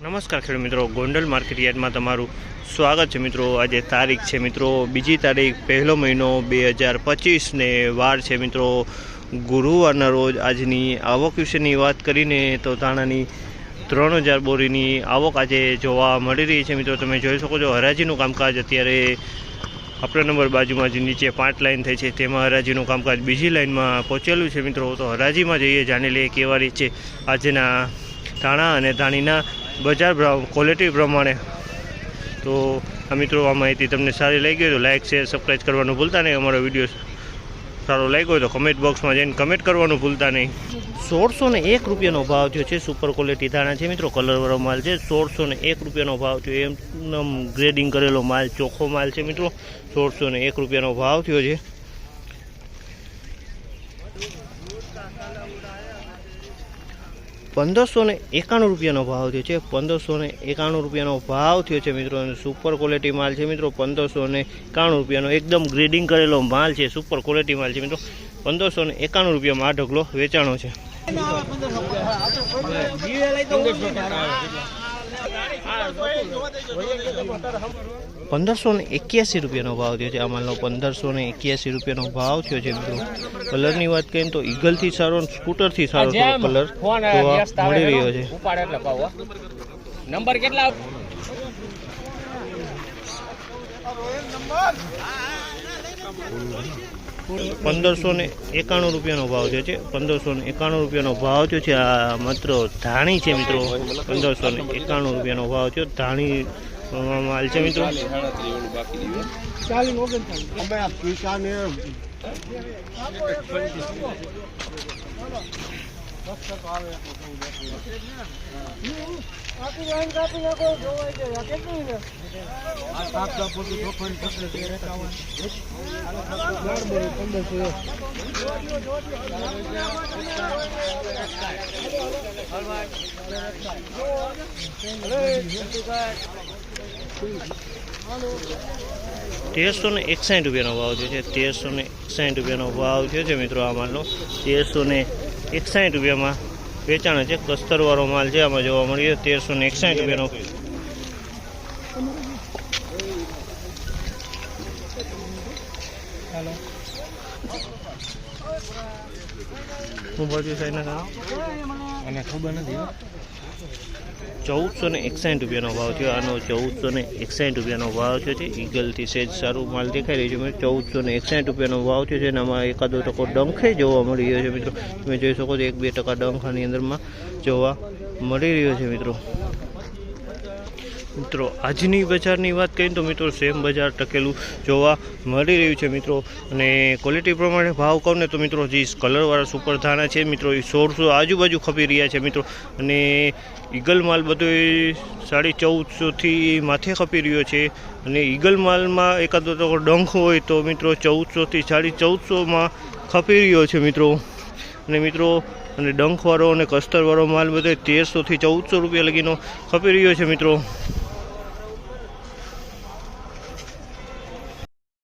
નમસ્કાર ખેડૂત મિત્રો. ગોંડલ માર્કેટયાર્ડમાં તમારું સ્વાગત છે મિત્રો. આજે તારીખ છે મિત્રો. બીજી તારીખ પહેલો મહિનો બે હજાર પચીસને વાર છે મિત્રો. ગુરુવારના રોજ આજની આવક વિશેની વાત કરીને તો ધાણાની ત્રણ હજાર બોરીની આવક આજે જોવા મળી રહી છે મિત્રો. તમે જોઈ શકો છો હરાજીનું કામકાજ અત્યારે આપણા નંબર બાજુમાં જે નીચે પાંચ લાઈન થઈ છે તેમાં હરાજીનું કામકાજ બીજી લાઇનમાં પહોંચેલું છે મિત્રો. તો હરાજીમાં જઈએ, જાણી લઈએ કેવા રીત છે. આજના ધાણા અને ધાણીના બજાર ક્વોલિટી પ્રમાણે. તો આ મિત્રો, આ માહિતી તમને સારી લાગી હોય તો લાઇક શેર સબસ્ક્રાઈબ કરવાનું ભૂલતા નહીં. અમારો વીડિયો સારો લાગ્યો હોય તો કમેન્ટ બોક્સમાં જઈને કમેન્ટ કરવાનું ભૂલતા નહીં. સોળસો ને એક રૂપિયાનો ભાવ થયો છે સુપર ક્વોલિટી ધાણા છે મિત્રો કલરવાળો માલ છે. સોળસો ને એક રૂપિયાનો ભાવ થયો. એમ ગ્રેડિંગ કરેલો માલ, ચોખ્ખો માલ છે મિત્રો. સોળસો ને એક રૂપિયાનો ભાવ થયો છે. પંદરસો ને એકાણું રૂપિયાનો ભાવ થયો છે. પંદરસો ને એકાણું રૂપિયાનો ભાવ થયો છે મિત્રો. સુપર ક્વોલિટી માલ છે મિત્રો. પંદરસો ને એકાણું રૂપિયાનો એકદમ ગ્રેડિંગ કરેલો માલ છે. સુપર ક્વોલિટી માલ છે મિત્રો. પંદરસો ને એકાણું રૂપિયામાં આ ઢગલો વેચાણો છે. પંદરસો ને એક્યાસી રૂપિયાનો ભાવ થયો છે. આ માલનો પંદરસો ને એક્યાસી રૂપિયાનો ભાવ થયો છે મિત્રો. કલરની વાત કરીએ તો ઈગલથી સારો સ્કૂટરથી સારો કલર મળી રહ્યો છે. ઉપાડ એટલે નંબર કેટલા? પંદરસો ને એકાણું રૂપિયાનો ભાવ થયો છે. પંદરસો ને એકાણું રૂપિયાનો ભાવ થયો છે. આ માત્ર ધાણી છે મિત્રો. પંદરસો ને એકાણું રૂપિયાનો ભાવ થયો. ધાણી માલ છે મિત્રો. તેરસો ને એકસાઠ રૂપિયાનો ભાવ થયો છે. તેરસો ને એકસાઠ રૂપિયાનો ભાવ થયો છે મિત્રો આ માલનો તેરસો ને એકસાઠ રૂપિયામાં વેચાણ છે. કસ્તરવાળો માલ છે. આમાં જોવા મળી છે તેરસો ને એકસાઠ રૂપિયાનો. હું બોલ્યું સાહેબ મને ખબર નથી. ચૌદસો ને એકસાઠ રૂપિયાનો ભાવ થયો. આનો ચૌદસો ને એકસાઠ રૂપિયાનો ભાવ થયો છે. ઈગલથી સેજ સારું માલ દેખાઈ રહ્યું છે મિત્રો. ચૌદસો ને એકસાઠ રૂપિયાનો ભાવ થયો છે અને એકાદો ટકો ડંખે જોવા મળી રહ્યો છે મિત્રો. તમે જોઈ શકો છો, એક બે ટકા ડંખ આની અંદરમાં જોવા મળી રહ્યો છે મિત્રો. મિત્રો, આજની બજારની વાત કરીએ તો મિત્રો, સેમ બજાર ટકેલું જોવા મળી રહ્યું છે મિત્રો. અને ક્વોલિટી પ્રમાણે ભાવ કહું ને તો મિત્રો, જે કલરવાળા સુપર ધાણા છે, મિત્રો, એ સોળસો આજુબાજુ ખપી રહ્યા છે મિત્રો. અને ઈગલ માલ બધો સાડી ચૌદસોથી માથે ખપી રહ્યો છે. અને ઈગલ માલમાં એકાદો ડંખ હોય તો મિત્રો ચૌદસોથી સાડી ચૌદસોમાં ખપી રહ્યો છે મિત્રો. અને મિત્રો, અને ડંખવાળો અને કસ્તરવાળો માલ બધો તેરસોથી ચૌદસો રૂપિયા લગીનો ખપી રહ્યો છે મિત્રો.